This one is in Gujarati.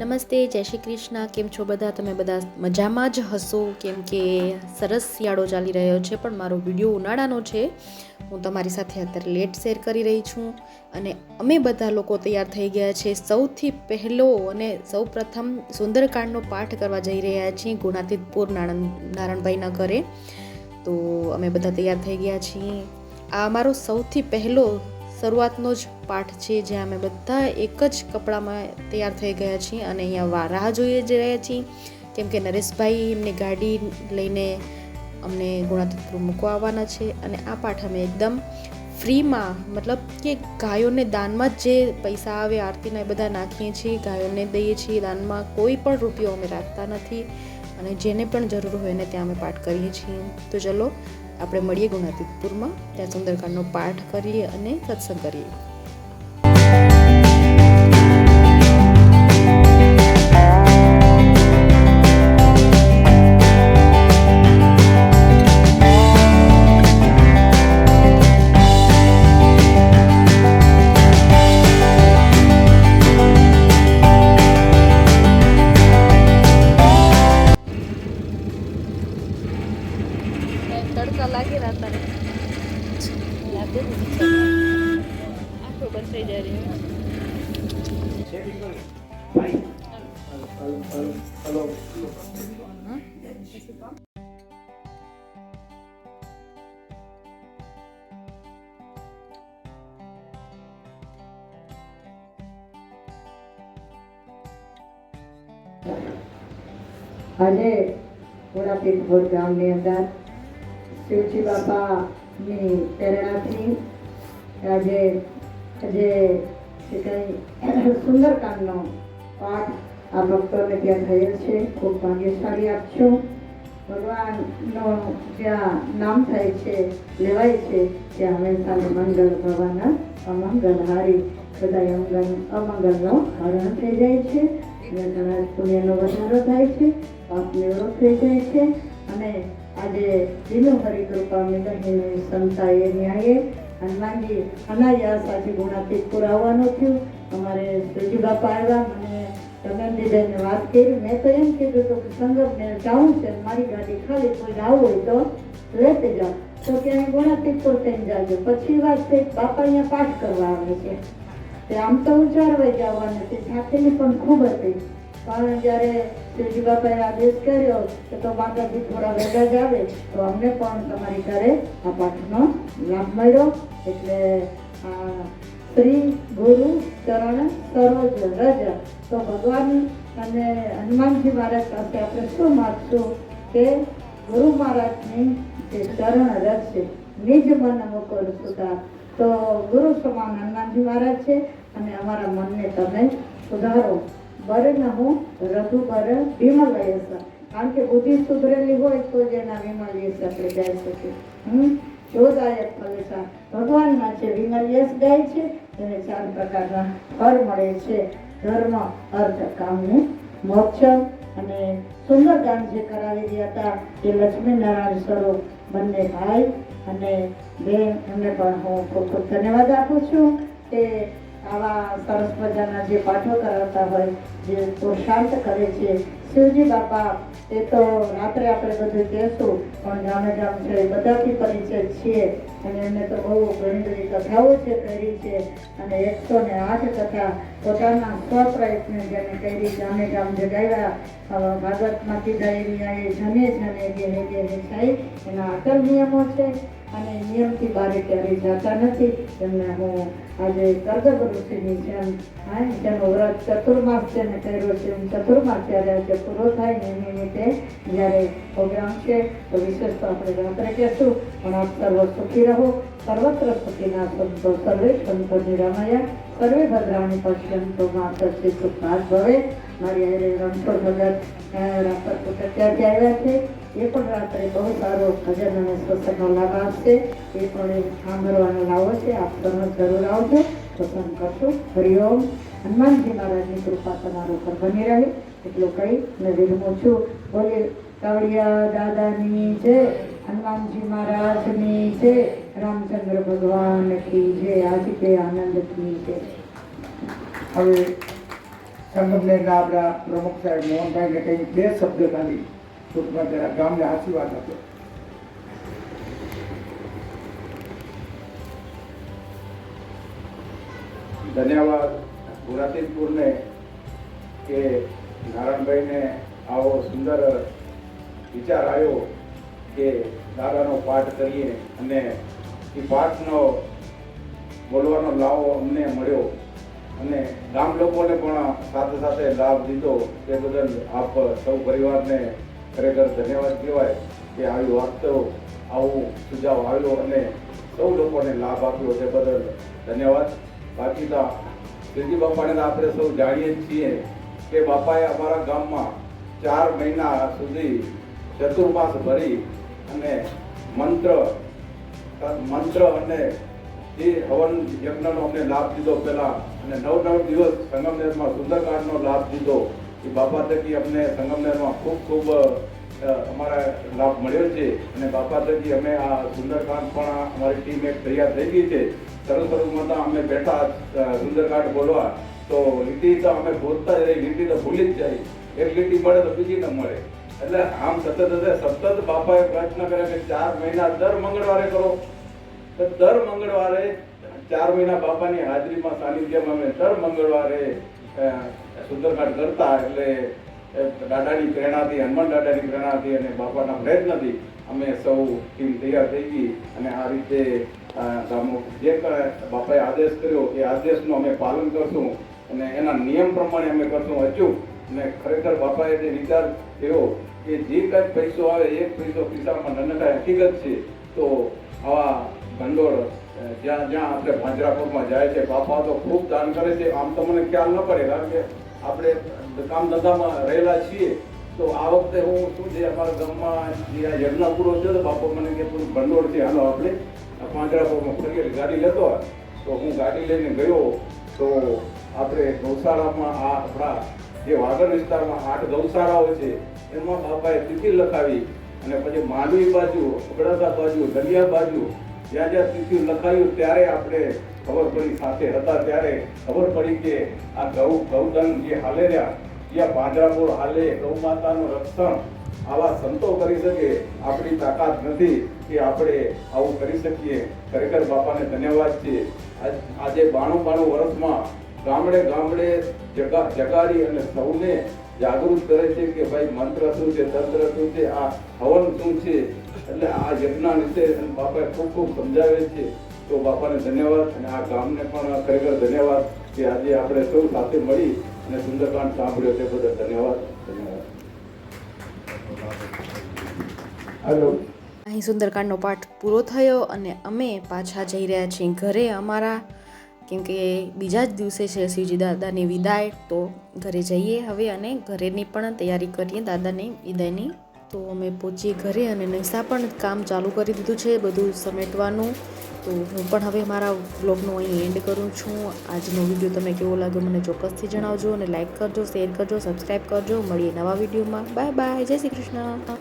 નમસ્તે, જય શ્રી કૃષ્ણ. કેમ છો બધા? તમે બધા મજામાં જ હશો? કેમ કે સરસ શિયાળો ચાલી રહ્યો છે, પણ મારો વીડિયો ઉનાળાનો છે. હું તમારી સાથે અત્યારે લેટ શેર કરી રહી છું અને અમે બધા લોકો તૈયાર થઈ ગયા છે. સૌથી પહેલો અને સૌ પ્રથમ સુંદરકાંડનો પાઠ કરવા જઈ રહ્યા છીએ ગુણાતીતપુર નારાયણ નારણભાઈના ઘરે. તો અમે બધા તૈયાર થઈ ગયા છીએ. આ અમારો સૌથી પહેલો શરૂઆતનો જ પાઠ છે, જ્યાં અમે બધા એક જ કપડામાં તૈયાર થઈ ગયા છીએ અને અહીંયા વારાહ જોઈએ જ રહ્યા છીએ. કેમ કે નરેશભાઈ એમની ગાડી લઈને અમને ગુણાતીતપુર મૂકવા આવવાના છે અને આ પાઠ અમે એકદમ ફ્રીમાં, મતલબ કે ગાયોને દાનમાં જે પૈસા આવે, આરતીના એ બધા નાખીએ છીએ, ગાયોને દઈએ છીએ દાનમાં, કોઈ પણ રૂપિયો અમે રાખતા નથી. અને જેને પણ જરૂર હોય એને ત્યાં અમે પાઠ કરીએ છીએ. તો ચલો, આપણે મળીએ ગુણાતીતપુરમાં. ત્યાં સુંદરકાંડનો પાઠ કરીએ અને સત્સંગ કરીએ. તડકા લાગે રાતા લાગે આખો બંધ થઈ જાય રહી આજે ઘોડાપીરપુર ગામની અંદર શિવજી બાપાની પ્રેરણાથી આજે આજે જે કંઈ સુંદરકાંડનો પાઠ આ ભક્તોને ત્યાં થયેલ છે. ખૂબ ભાગ્યશાળી આપ છો. ભગવાનનો જ્યાં નામ થાય છે, લેવાય છે, ત્યાં હંમેશા મંગળ ભગવાનના અમંગલહારી બધા અમંગલ, અમંગલનો હરણ થઈ જાય છે. અને પુણ્યનો વધારો થાય છે. પાપ નિવૃત્ત થઈ જાય છે. અને આજે દિનો હરિકૃપા મિલહીને સંતાએ ન્યાયે હનુમાનજી અનાયાસ આજે ગુણાતીત પુરાવવાનું થયું. અમારે શ્રીજી બાપા આવ્યા મને દમનદીદાને વાત કરી. મેં તો એમ કીધું હતું કે સંગમને જાઉં છે મારી ગાડી ખાલી કોઈ આવું હોય તો લેતે જાઓ. તો કે અહીં ગુણાતીતપુર થઈને જાજો. પછી વાત થઈ બાપા અહીંયા પાઠ કરવા આવે છે. તે આમ તો ઉજાડવા જવાનું તે સાથેની પણ ખૂબ હતી. પણ જ્યારે શિવજી બાપાએ આદેશ કર્યો કે તો માતાજી થોડા વહેલા જ આવે, તો અમને પણ તમારી ઘરે આ પાઠનો લાભ મળ્યો. એટલે શ્રી ગુરુ ચરણ સરોજ રજ. તો ભગવાન અને હનુમાનજી મહારાજ પાસે આપણે શું માગશું કે ગુરુ મહારાજની જે ચરણ રજ છે, નિજ મન મુકુર સુધાર. તો ગુરુ સમાન હનુમાનજી મહારાજ છે અને અમારા મનને તમે સુધારો. બર ન હું રઘુ પર વિમલ યશ કારણ કે બુદ્ધિ સુધરેલી હોય તો જ એના વિમલ યશ આપણે ગાઈ શકીએ. હમ? જોદાયક ફલસા ભગવાનમાં છે વિમલ યશ ગાય છે એને ચાર પ્રકારના ફળ મળે છે. ધર્મ, અર્થ કામને મોક્ષ. અને સુંદરકાંડ જે કરાવી રહ્યા હતા, એ લક્ષ્મી નારાયણ સ્વરૂપ બંને ભાઈ અને બેન, એમને પણ હું ખૂબ ખૂબ ધન્યવાદ આપું છું. કે આવા સરસ મજાના જે પાઠો કરાવતા હોય જે શાંત કરે છે. શિવજી બાપા એ તો રાત્રે આપણે બધું કહેશું પણ ગામે ગામ છે બધાથી પરિચિત છીએ. અને એમને તો બહુ ઘણી બધી કથાઓ છે કરી છે. અને એકસો ને આઠ કથા પોતાના સ્વપ્રયત્ને જેને કરી ગામે ગામ જગાવ્યા. અ, ભાગવતમાંથી ડાયરી એ જને જને ગેહે ગેહે થાય એના અટલ નિયમો છે. અને નિયમથી બારે ક્યારેય જતા નથી. એમને હું આજે કરગર ઋષિની જેમ હા જેનું વ્રત ચતુર્માસ જેને પહેલો છે ચતુર્માસ ત્યારે આજે પૂરો થાય ને એ રીતે જ્યારે પ્રોગ્રામ છે, તો વિશેષ તો આપણે રાત્રે કહેશું પણ આપ સર્વ સુખી રહો. સર્વત્ર સુખીના સંતો સર્વે સંતો નિરામયા સર્વે ભદ્રાણી પશ્યંતો માત્ર શ્રી સુખનાથ ભવે. મારી આજે રણછોડ ભગત રાપર ત્યાંથી આવ્યા છે. એ પણ રાત્રે બહુ સારો ભજન અને સત્સંગનો લાભ આપશે. એ પણ સાંભળવાનો લાવો છે. આપ તમે જરૂર આવજો. પસંદ કરશો. હરિઓમ હનુમાનજી મહારાજની કૃપા તમારા ઉપર બની રહે. એટલું કહી મેં વિરમું છું. બોલે, કાવડિયા દાદાની જય, હનુમાનજી મહારાજની જય, રામચંદ્ર ભગવાન કી જય. આજે કે આનંદ જય. હવે સંગમને આપણા પ્રમુખ સાહેબ મોહનભાઈને કંઈ બે શબ્દ ખાલી ટૂંકમાં જરા ગામને આશીર્વાદ આપ્યો ધન્યવાદ. પુરાતીપુરને કે નારાયણભાઈને આવો સુંદર વિચાર આવ્યો કે દાદાનો પાઠ કરીએ અને એ પાઠનો બોલવાનો લાવો અમને મળ્યો. અને ગામ લોકોને પણ સાથે સાથે લાભ દીધો તે બદલ આપ સૌ પરિવારને ખરેખર ધન્યવાદ કહેવાય કે આવી વાસ્તવ આવું સુઝાવ આવ્યો અને સૌ લોકોને લાભ આપ્યો. તે બદલ ધન્યવાદ. બાકી શ્રીજી બાપાને આપણે સૌ જાણીએ છીએ કે બાપાએ અમારા ગામમાં ચાર મહિના સુધી ચતુર્માસ ભરી અને મંત્ર મંત્ર અને એ હવન યજ્ઞનો અમને લાભ દીધો પહેલા અને નવ નવ દિવસ સંગમનેરમાં સુંદરકાંડનો લાભ દીધો. એ બાપા થકી અમને સંગમનેરમાં ખૂબ ખૂબ અમારા લાભ મળ્યો છે અને બાપા થકી અમે આ સુંદરકાંડ પણ અમારી ટીમ એક તૈયાર થઈ ગઈ છે. સરસ સ્વરૂપમાં તો અમે બેઠા સુંદરકાંડ બોલવા. તો લીટી તો અમે બોલતા જ રહી લીટી તો ભૂલી જ જાય. એક લીટી મળે તો બીજી ન મળે. એટલે આમ સતત સતત બાપાએ પ્રયત્ન કર્યો કે ચાર મહિના દર મંગળવારે કરો. તો દર મંગળવારે ચાર મહિના બાપાની હાજરીમાં સાનિધ્યમાં અમે દર મંગળવારે સુંદરકાંડ કરતા. એટલે દાદાની પ્રેરણાથી હનુમાન દાદાની પ્રેરણાથી અને બાપાના પ્રયત્નથી અમે સૌ ટીમ તૈયાર થઈ ગઈ અને આ રીતે ગામો, જે બાપાએ આદેશ કર્યો એ આદેશનું અમે પાલન કરશું અને એના નિયમ પ્રમાણે અમે કરશું અચૂક અને ખરેખર બાપાએ જે વિચાર કર્યો કે જે કાંઈ પૈસો આવે એક પૈસો ખિસ્સામાં ન હકીકત છે. તો આવા ભંડોળ જ્યાં જ્યાં આપણે ભાજરાપુરમાં જાય છે, બાપા તો ખૂબ દાન કરે છે. આમ તો મને ખ્યાલ ન પડે, કારણ કે આપણે કામ ધંધામાં રહેલા છીએ, તો આ વખતે હું શું છે, અમારા ગામમાં જે આ યજ્ઞ પૂરો થયો તો બાપા મને કે થોડું ભંડોળ છે હાલો આપણે આ પાંજરાપુરમાં ફરીએ ગાડી લેતો હોય. તો હું ગાડી લઈને ગયો, તો આપણે ગૌશાળામાં આ આપણા જે વાગડ વિસ્તારમાં આઠ ગૌશાળાઓ છે, એમાં બાપાએ તિથિ લખાવી અને પછી માંડવી બાજુ, અબડાસા બાજુ, દરિયા બાજુ જ્યાં જ્યાં તિથિ લખાયું, ત્યારે આપણે ખબર પડી સાથે હતા ત્યારે ખબર પડી કે આ ગૌ ગૌધન જે હાલે રહ્યા જ્યાં પાંજરાપુર હાલે ગૌ માતાનું રક્ષણ, આવા સંતો કરી શકે, આપણી તાકાત નથી કે આપણે આવું કરી શકીએ. ખરેખર બાપાને ધન્યવાદ છે. આજે બાણું બાણું વર્ષમાં ગામડે ગામડે જગા, જગાડી અને સૌને જાગૃત કરે છે કે ભાઈ મંત્ર શું છે, તંત્ર શું છે, આ હવન શું છે? એટલે આ યજ્ઞ વિશે બાપાએ ખૂબ ખૂબ સમજાવે છે. તો બાપાને ધન્યવાદ અને આ ગામને પણ ખરેખર ધન્યવાદ કે આજે આપણે સૌ સાથે મળી અને સુંદરકાંડ સાંભળ્યો તે બદલ ધન્યવાદ ધન્યવાદ. હલો. અહીં સુંદરકાંડનો પાઠ પૂરો થયો અને અમે પાછા જઈ રહ્યા છીએ ઘરે અમારા કેમકે બીજા જ દિવસે છે શિવજી દાદાની વિદાય, તો ઘરે જઈએ હવે અને ઘરેની પણ તૈયારી કરીએ દાદાની વિદાયની. તો અમે પહોંચીએ ઘરે અને નૈસા પણ કામ ચાલુ કરી દીધું છે, બધું સમેટવાનું. તો હું પણ હવે મારા બ્લોગનો અહીં એન્ડ કરું છું. આજનો વીડિયો તમને કેવો લાગ્યો મને ચોક્કસથી જણાવજો અને લાઇક કરજો શેર કરજો સબસ્ક્રાઈબ કરજો. મળીએ નવા વિડીયોમાં. બાય બાય જય શ્રી કૃષ્ણ.